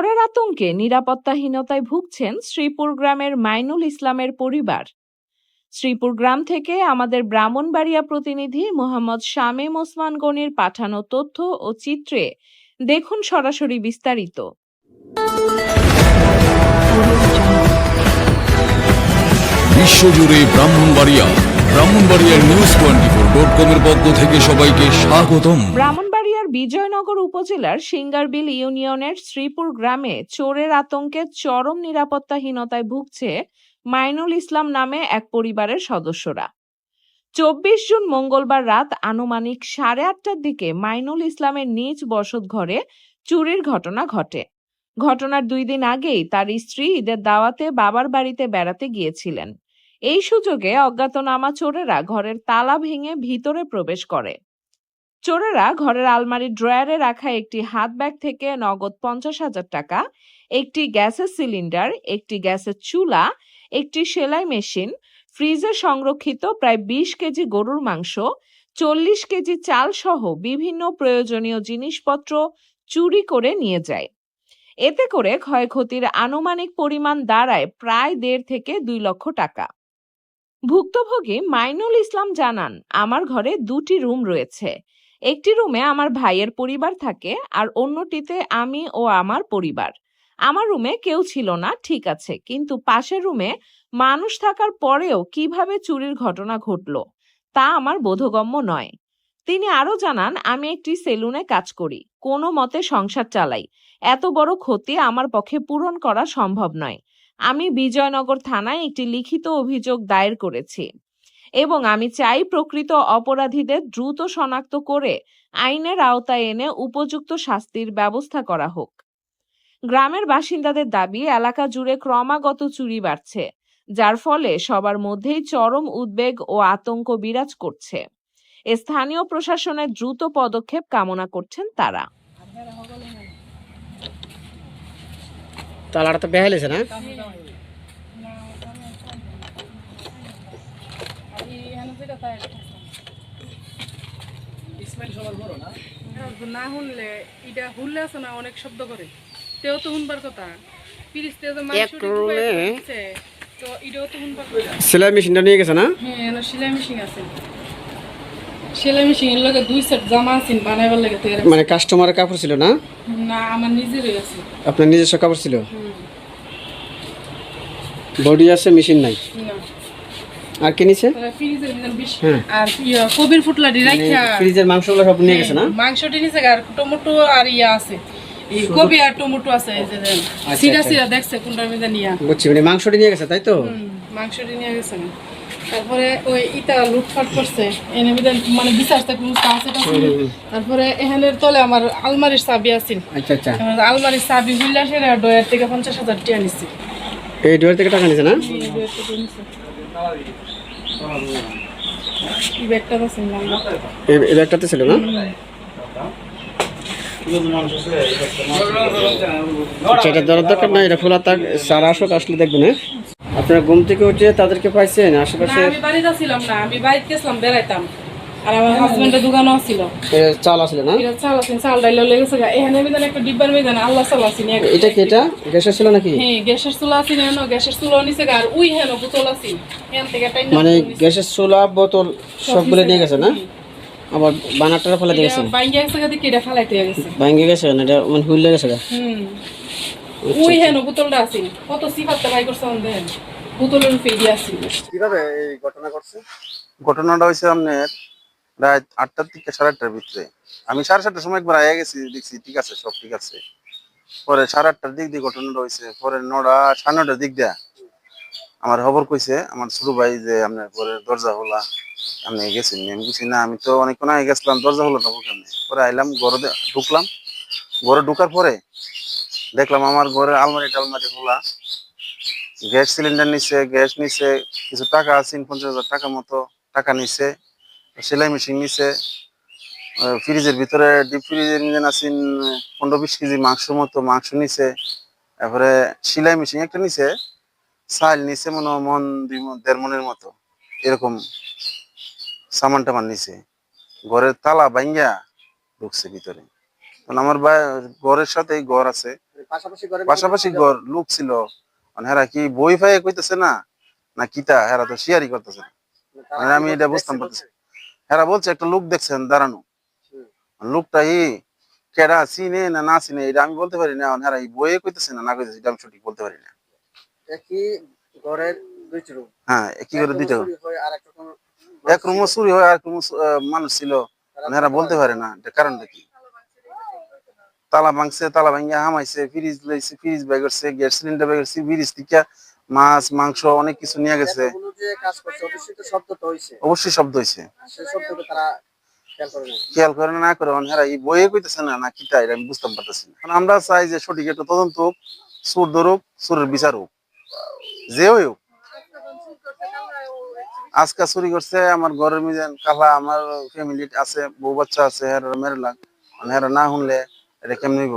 চোরের আতঙ্কে নিরাপত্তাহীনতায় ভুগছেন শ্রীপুর গ্রামের মাইনুল ইসলামের পরিবার। শ্রীপুর গ্রাম থেকে আমাদের ব্রাহ্মণবাড়িয়া প্রতিনিধি মোহাম্মদ শামীম ওসমান গনির পাঠানো তথ্য ও চিত্রে দেখুন সরাসরি বিস্তারিত। বিশ্বজুড়ে ব্রাহ্মণবাড়িয়া ব্রাহ্মণবাড়িয়ার নিউজ টোয়েন্টি ফোর ডট কমের পক্ষ থেকে সবাইকে স্বাগতম। ব্রাহ্মণবাড়িয়ার বিজয়নগর উপজেলার সিঙ্গারবিল ইউনিয়নের শ্রীপুর গ্রামে চোরের আতঙ্কে চরম নিরাপত্তাহীনতায় ভুগছে মাইনুল ইসলাম নামে এক পরিবারের সদস্যরা। চব্বিশ জুন মঙ্গলবার রাত আনুমানিক সাড়ে আটটার দিকে মাইনুল ইসলামের নিজ বসত ঘরে চুরির ঘটনা ঘটে। ঘটনার দুই দিন আগেই তার স্ত্রী ঈদের দাওয়াতে বাবার বাড়িতে বেড়াতে গিয়েছিলেন। এই সুযোগে অজ্ঞাতনামা চোরেরা ঘরের তালা ভেঙে ভিতরে প্রবেশ করে। চোরেরা ঘরের আলমারির ড্রয়ারে রাখা একটি হাত ব্যাগ থেকে নগদ পঞ্চাশ হাজার টাকা, একটি গ্যাসের সিলিন্ডার, একটি গ্যাসের চুলা, একটি সেলাই মেশিন, ফ্রিজে সংরক্ষিত প্রায় বিশ কেজি গরুর মাংস, চল্লিশ কেজি চাল সহ বিভিন্ন প্রয়োজনীয় জিনিসপত্র চুরি করে নিয়ে যায়। এতে করে ক্ষয়ক্ষতির আনুমানিক পরিমাণ দাঁড়ায় প্রায় দেড় থেকে দুই লক্ষ টাকা। ভুক্তভোগী মাইনুল ইসলাম জানান, আমার ঘরে দুটি রুম রয়েছে। একটি রুমে আমার ভাইয়ের পরিবার থাকে আর অন্যটিতে আমি ও আমার পরিবার। আমার রুমে কেউ ছিল না, ঠিক আছে, কিন্তু পাশের রুমে মানুষ থাকার পরেও কীভাবে চুরির ঘটনা ঘটলো তা আমার বোধগম্য নয়। তিনি আরও জানান, আমি একটি সেলুনে কাজ করি, কোনো মতে সংসার চালাই। এত বড় ক্ষতি আমার পক্ষে পূরণ করা সম্ভব নয়। আমি বিজয়নগর থানায় একটি লিখিত অভিযোগ দায়ের করেছি। এবং আমি চাই প্রকৃত অপরাধীদের দ্রুত শনাক্ত করে আইনের আওতায় এনে উপযুক্ত শাস্তির ব্যবস্থা করা হোক। গ্রামের বাসিন্দাদের দাবি, এলাকা জুড়ে ক্রমাগত চুরি বাড়ছে, যার ফলে সবার মধ্যেই চরম উদ্বেগ ও আতঙ্ক বিরাজ করছে। স্থানীয় প্রশাসনের দ্রুত পদক্ষেপ কামনা করছেন তারা। তালাটা তো বেহাইলেছে না? না শুনলে এটা হুললে আছে না অনেক শব্দ করে। তেও তো শুনবার কথা। পিরিস্তে যে মাংস তো এটাও তো শুনবার সেলাই মেশিনটা নিয়ে গেছে না? হ্যাঁ এনে সেলাই মেশিন আছে। সেলাই মেশিন এর লগে দুই সেট জামা আছে বানাইবার লাগে মানে কাস্টমারের কাপড় ছিল না? না আমার নিজেরই আছে আপনার নিজস্ব কাপড় ছিল? বডি আছে মেশিন নাই? আর কি নিছে? ফ্রিজের হ্যাঁ। আর কবির ফুটলাটি মানে ফ্রিজের মাংসগুলো সব নিয়ে গেছে না? মাংসটি নিচে আর টমেটো আর ইয়া আছে। কবি আর টমেটো আছে এই যে দেন। সিরা আচ্ছা। সিরা দেখছে কোনটার মধ্যে নিয়া বুঝছি মানে মাংসটি নিয়ে গেছে তাই তো? মাংসটি নিয়ে গেছে। তারপরে ওই ইটা লুটফাট করছে এনে মানে বিচারতে কোনো আছে তারপরে এখানের তলে আমার আলমারির চাবি আছিল আচ্ছা আচ্ছা। আলমারির চাবি হুইলা সেরে ডয়ার থেকে পঞ্চাশ হাজার টিয়া নিচ্ছে এই ডোয়ার থেকে টাকা নিছে না? এই ব্যাগটাতে ছিল না? সেটা দরকার আসুক, আসলে দেখবেন হ্যাঁ? আপনার ঘুম থেকে উঠে তাদেরকে পাইছেন, আশেপাশে আমি বাড়িতে ছিলাম না, আমি বাড়িতে বেড়াইতাম। আর আমার হাজবেন্ডের দোকানও ছিল। চাল আসলে না? এটা চাল আছে চাল ডাইল লেগে গেছে এখানে একটা ডিব্বার আল্লাহ চাল আছে এটা কি এটা? গ্যাসের ছিল নাকি? হ্যাঁ গ্যাসের চুলা আছে না গ্যাসের চুলা নিচে আর উই হেন বোতল আছে। মানে গ্যাসের চুলা বোতল সবগুলো নিয়ে গেছে না? আবার বানারটা ফেলে দিয়ে গেছে? বাইঙ্গা গেছে গা দেখি এটা গেছে। ভাঙ্গে গেছে না? এটা মানে হুইল গেছে গা। হুম। উই হেন বোতলটা আছে। কত সিফাতটা বাই করছে দেখেন বোতলের আছে। কীভাবে এই ঘটনা ঘটছে? ঘটনাটা হয়েছে আপনার রাত আটটার থেকে সাড়ে আটটার ভিতরে। আমি সাড়ে সাতটার সময় একবার আয়া গেছি, দেখছি ঠিক আছে, সব ঠিক আছে। পরে সাড়ে আটটার দিক দিয়ে ঘটনাটা হয়েছে পরে নটা, সাড়ে নটার দিক দিয়া আমার খবর কইছে, আমার ছোট ভাই যে আপনার পরে দরজা খোলা আপনি গেছেন। আমি কিছু না, আমি তো অনেকক্ষণ আগে গেছিলাম, দরজা খোলা তখন কেমনি? পরে আইলাম, ঘরে ঢুকলাম। ঘরে ঢুকার পরে দেখলাম আমার ঘরের আলমারি টালমারি খোলা। গ্যাস সিলিন্ডার নিছে, গ্যাস নিছে, কিছু টাকা আছে পঞ্চাশ হাজার টাকা মতো টাকা নিছে। সেলাই মেশিন নিছে। ফ্রিজের ভিতরে ডিপ ফ্রিজের নিয়ে আছেন পনেরো বিশ কেজি মাংসের মতো মাংস নিছে। তারপরে সেলাই মেশিন একটা নিছে সাইল নিছে মনে মন দুই দেড় মনের মতো। এরকম সামান টামান নিছে। ঘরের তালা ভাঙ্গা ঢুকছে ভিতরে। কারণ আমার বা ঘরের সাথে ঘর আছে। পাশাপাশি ঘর লোক ছিল। মানে হেরা কি বই ফাই কইতেছে না? না কিতা? হেরা তো শিয়ারি করতেছে না। মানে আমি এটা বুঝতাম পারতেছি হেরা বলছে একটা লোক দেখছেন দাঁড়ানো। লোকটা ই কেডা চিনে না না চিনে? এটা আমি বলতে পারি না হেরা এই বইয়ে কইতেছে না না কইতেছে এটা আমি সঠিক বলতে পারি না। একই ঘরের রুম হ্যাঁ এক রুমও চুরি হয় আর মানুষ ছিল। এরা বলতে পারে না এটা কারণটা কি? তালা ভাঙছে তালা ভাঙিয়া হামাইছে ফ্রিজ লইছে ফ্রিজ গ্যাস সিলিন্ডার ফ্রিজ থেকে মাছ মাংস অনেক কিছু নিয়ে গেছে। যে কাজ করছে অবশ্যই তো শব্দ তো হইছে। অবশ্যই শব্দ হয়েছে সেই শব্দকে তারা খেয়াল করে না করে না না করে অন হেরা এই বইয়ে কইতেছে না না কিতা এটা আমি বুঝতে পারতেছি না। আমরা চাই যে সঠিক একটা তদন্ত হোক সুর ধরুক সুরের বিচার হোক। যে হোক। আজকে চুরি করছে আমার ঘরের মিজান কালা আমার ফ্যামিলি আছে বউ বাচ্চা আছে হেরা মেরে লাগ। হেরা না শুনলে এটা কেমন হইব?